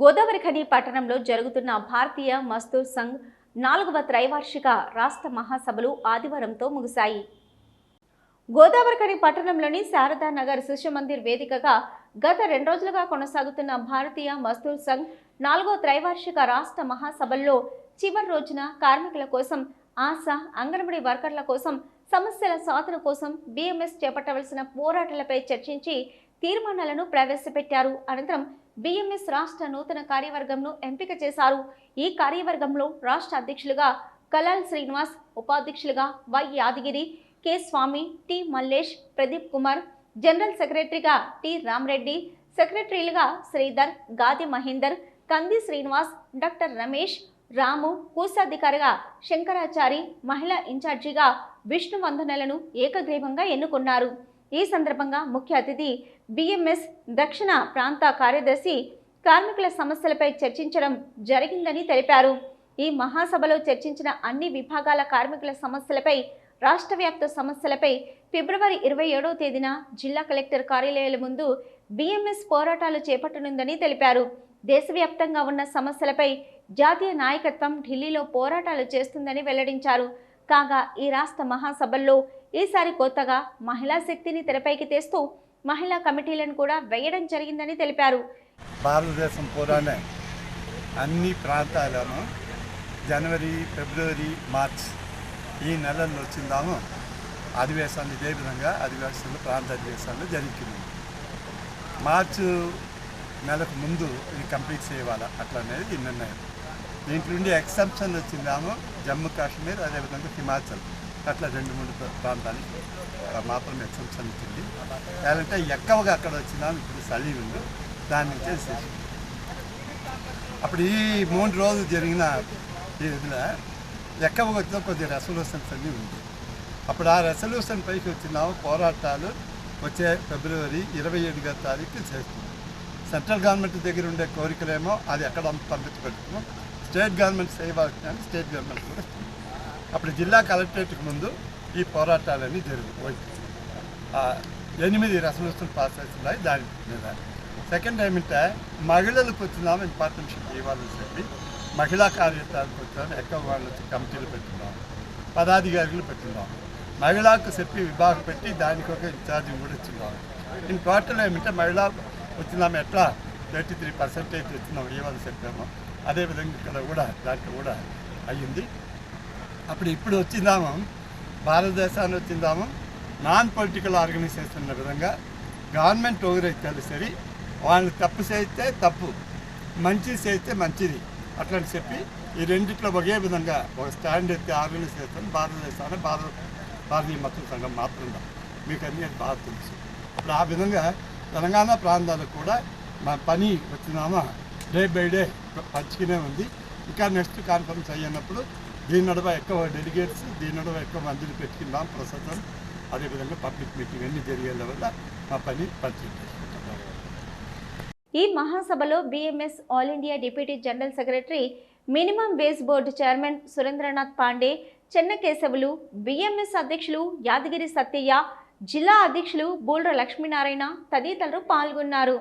గోదావరిఖని పట్టణంలో జరుగుతున్న భారతీయ మస్తూర్ సంఘ్ నాలుగవ త్రైవార్షిక రాష్ట్ర మహాసభలు ఆదివారంతో ముగిశాయి. గోదావరిఖని పట్టణంలోని శారదా నగర్ శిశు మందిర్ వేదికగా గత రెండు రోజులుగా కొనసాగుతున్న భారతీయ మస్తూర్ సంఘ్ నాలుగో త్రైవార్షిక రాష్ట్ర మహాసభల్లో చివరి రోజున కార్మికుల కోసం ఆశ అంగన్వాడీ వర్కర్ల కోసం సమస్యల సాధన కోసం బిఎంఎస్ చేపట్టవలసిన పోరాటాలపై చర్చించి తీర్మానాలను ప్రవేశపెట్టారు. అనంతరం బిఎంఎస్ రాష్ట్ర నూతన కార్యవర్గంను ఎంపిక చేశారు. ఈ కార్యవర్గంలో రాష్ట్ర అధ్యక్షులుగా కలాల్ శ్రీనివాస్ ఉపాధ్యక్షులుగా Y Yadagiri K Swamy T Mallesh Pradeep Kumar general సెక్రటరీగా టి రామరెడ్డి సెక్రటరీలుగా శ్రీధర్ గాది మహేందర్ కంది శ్రీనివాస్ డాక్టర్ రమేష్ రాము కోశాధికారిగా శంకరాచారి మహిళా ఇన్ఛార్జిగా విష్ణువందనలను ఏకగ్రీవంగా ఎన్నుకున్నారు. ఈ సందర్భంగా ముఖ్య అతిథి బిఎంఎస్ దక్షిణ ప్రాంత కార్యదర్శి కార్మికుల సమస్యలపై చర్చించడం జరిగిందని తెలిపారు. ఈ మహాసభలో చర్చించిన అన్ని విభాగాల కార్మికుల సమస్యలపై రాష్ట్ర వ్యాప్త సమస్యలపై ఫిబ్రవరి ఇరవై ఏడవ తేదీన జిల్లా కలెక్టర్ కార్యాలయాల ముందు బిఎంఎస్ పోరాటాలు చేపట్టనుందని తెలిపారు. దేశవ్యాప్తంగా ఉన్న సమస్యలపై జాతీయ నాయకత్వం ఢిల్లీలో పోరాటాలు చేస్తుందని వెల్లడించారు. కాగా ఈ రాష్ట్ర మహాసభల్లో ఈసారి కొత్తగా మహిళా శక్తిని తెరపైకి తెస్తూ మహిళా కమిటీలను కూడా వేయడం జరిగిందని తెలిపారు. భారతదేశం పూరానే అన్ని ప్రాంతాలను జనవరి ఫిబ్రవరి మార్చ్ ఈ నెలల్లో వచ్చిందాము. అధివేశాలు ఇదే విధంగా అధివేశాలు ప్రాంత అధివేశాలు జరుగుతుంది మార్చు నెలకు ముందు ఇది కంప్లీట్ చేయాలా అట్లా అనేది ఈ నిర్ణయం. దీంట్లో నుండి ఎక్సెప్షన్ వచ్చిందాము జమ్మూ కాశ్మీర్ అదేవిధంగా హిమాచల్. అట్లా రెండు మూడు ప్రాంతానికి మాత్రం ఎక్సెప్షన్ వచ్చింది లేదంటే ఎక్కువగా అక్కడ వచ్చిందాము ఇప్పుడు చలి ఉంది. దాని నుంచే చేసి అప్పుడు ఈ మూడు రోజులు జరిగిన ఈ ఇదిలో ఎక్కువగా వచ్చిన కొద్ది రెసల్యూషన్స్ అన్నీ ఉంది. అప్పుడు ఆ రెసల్యూషన్ పైకి వచ్చినాము పోరాటాలు వచ్చే ఫిబ్రవరి ఇరవై ఏడుగా తారీఖు చేస్తుంది. సెంట్రల్ గవర్నమెంట్ దగ్గర ఉండే కోరికలేమో అది ఎక్కడ పంపించబెట్టుకున్నాం స్టేట్ గవర్నమెంట్ చేయవలసిన స్టేట్ గవర్నమెంట్ కూడా అప్పుడు జిల్లా కలెక్టరేట్కి ముందు ఈ పోరాటాలన్నీ జరిగిపోయి ఎనిమిది రెసల్యూషన్ పాస్ అవుతున్నాయి దాని మీద. సెకండ్ ఏమిటంటే మహిళలకు వచ్చినాము ఇంపార్టెన్షిప్ ఇవ్వాలని చెప్పి మహిళా కార్యక్రమాలకు వచ్చాము ఎక్కువ వాళ్ళు వచ్చి కమిటీలు పెట్టున్నాం పదాధికారులు పెట్టున్నాం మహిళలకు చెప్పి విభాగం పెట్టి దానికి ఒక ఇన్ఛార్జింగ్ కూడా ఇచ్చున్నాం ఇన్ టోటల్ ఏమిటంటే మహిళా వచ్చినాము ఎట్లా? థర్టీ త్రీ పర్సెంటేజ్ వచ్చినాం ఇవ్వాలని చెప్పాము. అదేవిధంగా ఇక్కడ కూడా దాంట్లో కూడా అయ్యింది. అప్పుడు ఇప్పుడు వచ్చిందాము? భారతదేశాన్ని వచ్చిందాము? నాన్ పొలిటికల్ ఆర్గనైజేషన్ విధంగా గవర్నమెంట్ ఓగరైతే సరే వాళ్ళు తప్పు చేస్తే తప్పు మంచి చేస్తే మంచిది అట్లని చెప్పి ఈ రెండిట్లో ఒకే విధంగా ఒక స్టాండ్ ఎత్తే ఆర్గనైజేషన్ భారతదేశాన్ని భారత భారతీయ మత సంఘం మాత్రమే మీకు అన్నీ అది బాగా తెలుసు. అప్పుడు ఆ విధంగా తెలంగాణ ప్రాంతాలకు కూడా మా పని వచ్చినామా డే బై డే పంచుకునే ఉంది. ఇంకా నెక్స్ట్ కాన్ఫరెన్స్ అయ్యినప్పుడు దీని నడువ ఎక్కువ డెలిగేట్స్ దీని నడువ ఎక్కువ మందిని పెట్టుకుందాం ప్రస్తుతం అదేవిధంగా పబ్లిక్ మీటింగ్ అన్ని జరిగే వల్ల మా పని పరిచయం ఈ మహాసభలో BMS all India deputy general secretary minimum wage board chairman Surendranath Pandey Chennakesavulu BMS అధ్యక్షులు యాదగిరి సత్యయ్య జిల్లా అధ్యక్షులు బూల్ర లక్ష్మీనారాయణ తదితరులు పాల్గొన్నారు.